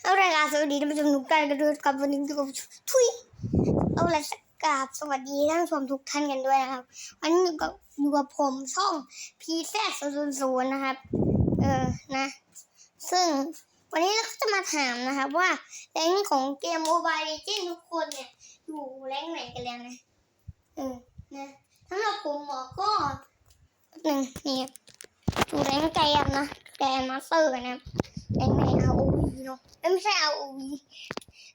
เอารายการสวัสดีท่านผู้ชมทุกท่านกันด้วยกับวันนี้อยู่กับทุยเอาละสกราบสวัสดีท่านผู้ชมทุกท่านกันด้วยนะครับวันนี้อยู่กับอยู่กับผมช่องพีแซศูนย์ศูนย์นะครับ เออนะ ซึ่งวันนี้เราก็จะมาถามนะครับว่าแรงของเกมโมบายเลเจนทุกคนเนี่ยอยู่แรงไหนกันแล้วนะเออนะสำหรับผมหมอก็หนึ่งนี่อยู่แรงค์แกมนะแกมมาสเตอร์นะแรงใน เนาะเอ้ยไม่ใช่ ROV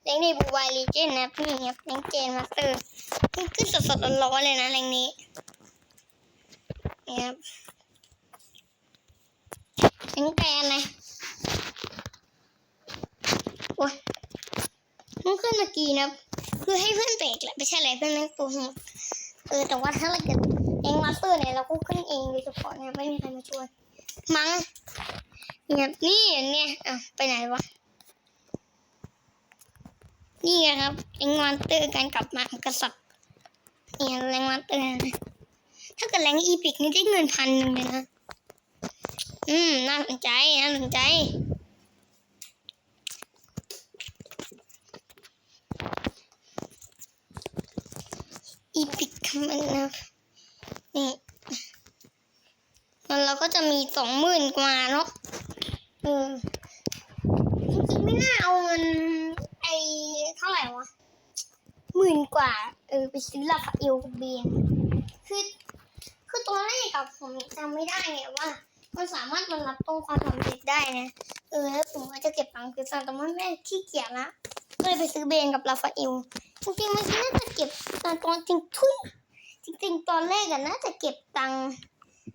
แรงในบูวายลีเจนนะนี่ครับแรงเจนมาสเตอร์เพิ่งขึ้นสดๆร้อนๆเลยนะแรงนี้นี่ครับแรงแกนนะโอ้ยเพิ่งขึ้นเมื่อกี้นะคือให้เพื่อนเบรกแหละไม่ใช่อะไรเพื่อนแม่งตัวหมดเออแต่ว่าถ้าเราเกิดแรงมาสเตอร์เนี่ยเราก็ขึ้นเองโดยเฉพาะเนี่ยไม่มีใครมาช่วยมั้งเนี่ยนี่เนี่ยอะไปไหนวะ นี่ครับแรงวันเตอร์การกลับมาของกษัตริย์เนี่ยแรงวันเตอร์นถ้าเกิดแรงอีพิกนี่ได้เงินพันหนึ่งเลยนะ อืม น่าสนใจ น่าสนใจอีพิกมันนะนี่แล้วเราก็จะมีสองหมื่นกว่าเนาะเออจริงๆไม่น่าเอาเงินไอเท่าไหร่วะหมื่น กว่า เออไปซื้อลาฟาเอลกับเบนคือคือตัวแรกกับผมจำไม่ได้ไงว่า มันสามารถรองรับตรงความสำเร็จได้นะเออแล้วผมก็จะเก็บตังค์คือตังแต่ว่าแม่ขี้เกียจละก็เลยไปซื้อเบนกับลาฟาเอลจริงๆมันน่าจะเก็บตอนตอนจริงทุยจริงๆตอนแรกอะน่าจะเก็บตังค์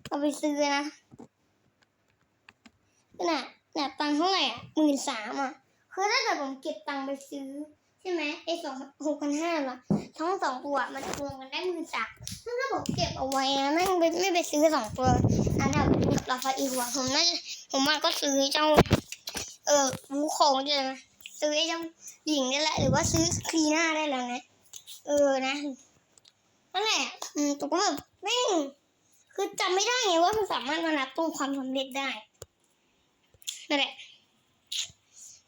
เอาไปซื้อนะน่ะน่ะตังค์เท่าไหร่อะหมื่นสามอะคือถ้าเกิดผมเก็บตังค์ไปซื้อ ใช่ไหมไอสองหกพันห้าละทั้งสองตัวมันรวมกันได้หมื่นสามถ้าผมเก็บเอาไว้นะไม่ไม่ไม่ไปซื้อสองตัวนั้นแบบกับราฟาอีหัวผมน่าจะผมว่าก็ซื้อเจ้า เออวูโคงใช่ไหมซื้อไอ้เจ้าหญิงนี่แหละหรือว่าซื้อคลีน่าได้แล้วนะเออนะนั่นแหละอืมแต่ก็แบบแม่งคือจำไม่ได้ไงว่ามันสามารถมานับตรงความสำเร็จได้นั่นแหละ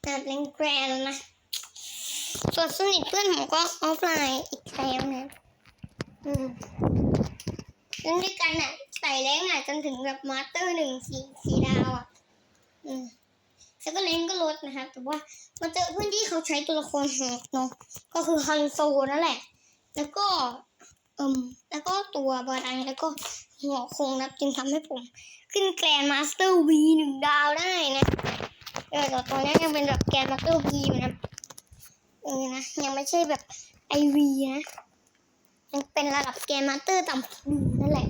แบบแรงแกรนนะ ส่วนสนิทเพื่อนผมก็ออฟไลน์อีกแล้วนะอืมเล่นด้วยกันอะใส่แรงอะจนถึงแบบมาสเตอร์หนึ่งสี่สี่ดาวอะ อืมแล้วก็แรงก็ลดนะครับ แต่ว่ามาเจอเพื่อนที่เขาใช้ตัวละครหอกเนาะก็คือฮันโซนั่นแหละ แล้วก็เอืมแล้วก็ตัวบารังแล้วก็หัวคงนะจึงทำให้ผม ขึ้นแกรนด์มาสเตอร์วีหนึ่งดาวได้นะเออแต่ตอนนี้ยังเป็นแบบแกรนด์มาสเตอร์วีอยู่นะ เออนะ ยังไม่ใช่แบบไอวีนะยังเป็นระดับแกรนด์มาสเตอร์ต่ำวีนั่นแหละ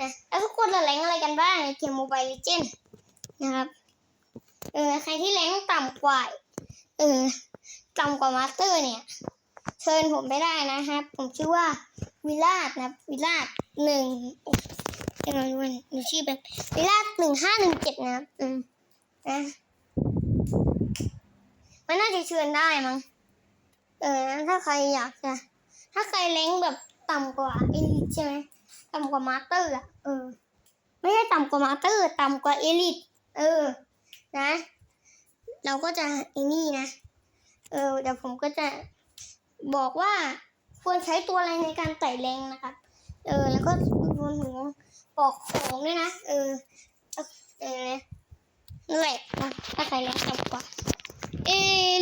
นะแล้วทุกคนจะแรงอะไรกันบ้างในเกมโมบายเลเจนนะครับเออใครที่แรงต่ำกว่าเออต่ำกว่ามาสเตอร์เนี่ย เชิญผมไปได้นะครับ ผมชื่อว่าวิลาดนะวิลาดหนึ่งเดี๋ยวดูหนูชื่อเป็นวิลาดหนึ่งห้าหนึ่งเจ็ดนะครับอืมนะมันน่าจะเชิญได้มั้ง เออถ้าใครอยากจะถ้าใครเล้งแบบต่ำกว่าเอลิทใช่ไหมต่ำกว่ามาสเตอร์อะเออ ไม่ใช่ต่ำกว่ามาสเตอร์ต่ำกว่าเอลิทเออ นะ เราก็จะไอ้นี่นะ เออเดี๋ยวผมก็จะบอกว่าควรใช้ตัวอะไรในการไต่แรงนะครับ เออ แล้วก็รวมถึงบอกของด้วยนะ เออ เออนั่นแหละนะถ้าใครแรงต่ำกว่า เอ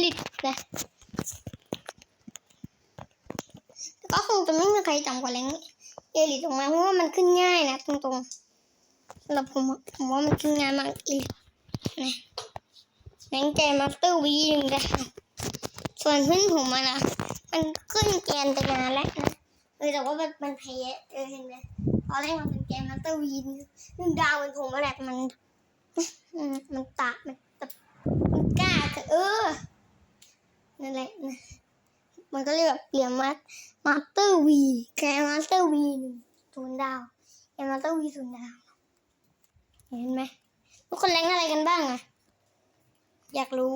ลิทนะแต่ก็คง จะไม่มีใครต่ำกว่าแรงเอลิทออกมาเพราะว่ามันขึ้นง่ายนะตรงๆสำหรับผมผมว่ามันขึ้นง่ายมากเอลิทนะแรงแกมาสเตอร์วีหนึ่งนะคะส่วนเพื่อนผมอะนะมันขึ้นแกนไปนานแล้วนะเออแต่ว่ามันมันแพ้เออเห็นไหมตอนแรกมันเป็นแกนมาสเตอร์วีนหนึ่งดาวเป็นผมมาแหละมันมันตะมันมันกล้าจะเออนั่นแหละนะมันก็เลยแบบเปลี่ยนมา ร์วีแกมาสเตอร์วีหนึ่งศูนย์ดาวแกนมาสเตอร์วีศูนย์ดาว เห็นไหมทุกคนแรงอะไรกันบ้างอะอยากรู้